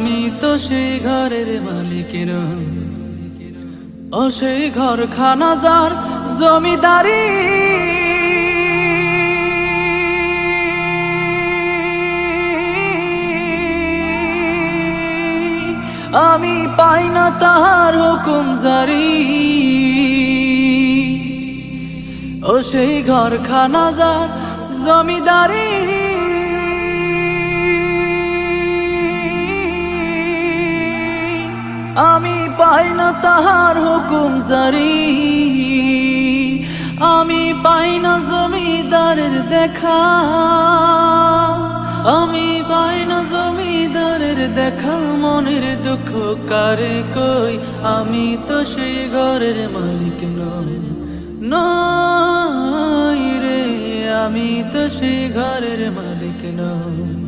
আমি তো সেই ঘরের মালিক নই ও সেই ঘর খানা যার জমিদারি। আমি পাই না তাহার হুকুম জারি। ও সেই ঘর খানা যার জমিদারি। আমি পাই না তাহার হুকুম জারি। আমি পাই না জমিদারের দেখা। আমি পাই না জমিদারের দেখা। মনের দুঃখ কারে কই? আমি তো সেই ঘরের মালিক নই। নই রে, আমি তো সেই ঘরের মালিক নই।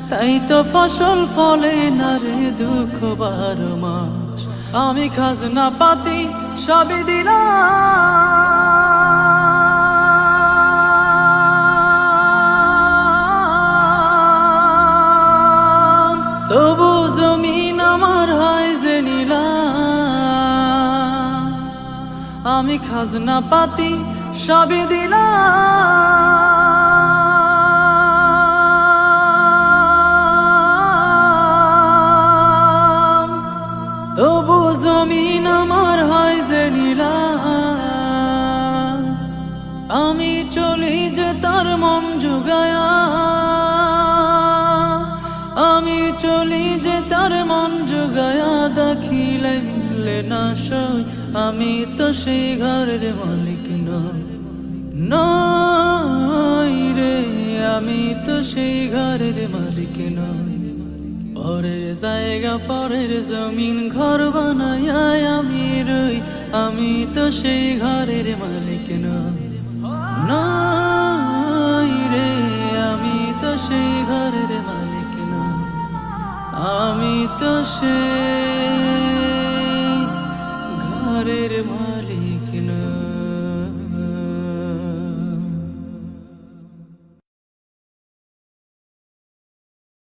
তাই তো ফসল ফলে না রে দুঃখ বারো মাস। আমি খাজনা পাতি সবই দিলাম। তবু জমিন আমার হয় যে নিলাম। আমি খাজনা পাতি সবই দিলাম। তবু জমিন আমার হয় যে আমি চলি যে তার মন জুগায়া আমি চলি যে তার মন জুগায়া দেখিলে মিলে না সই। আমি তো সেই ঘরের মালিক নই রে, আমি তো সেই ঘরের মালিক নই। পরের জায়গা পরের জমিন, ঘর বানায় আমি রই। আমি তো সেই ঘরের মালিক না রে, আমি তো সেই ঘরের মালিক না আমি তো সে ঘরের মালিক না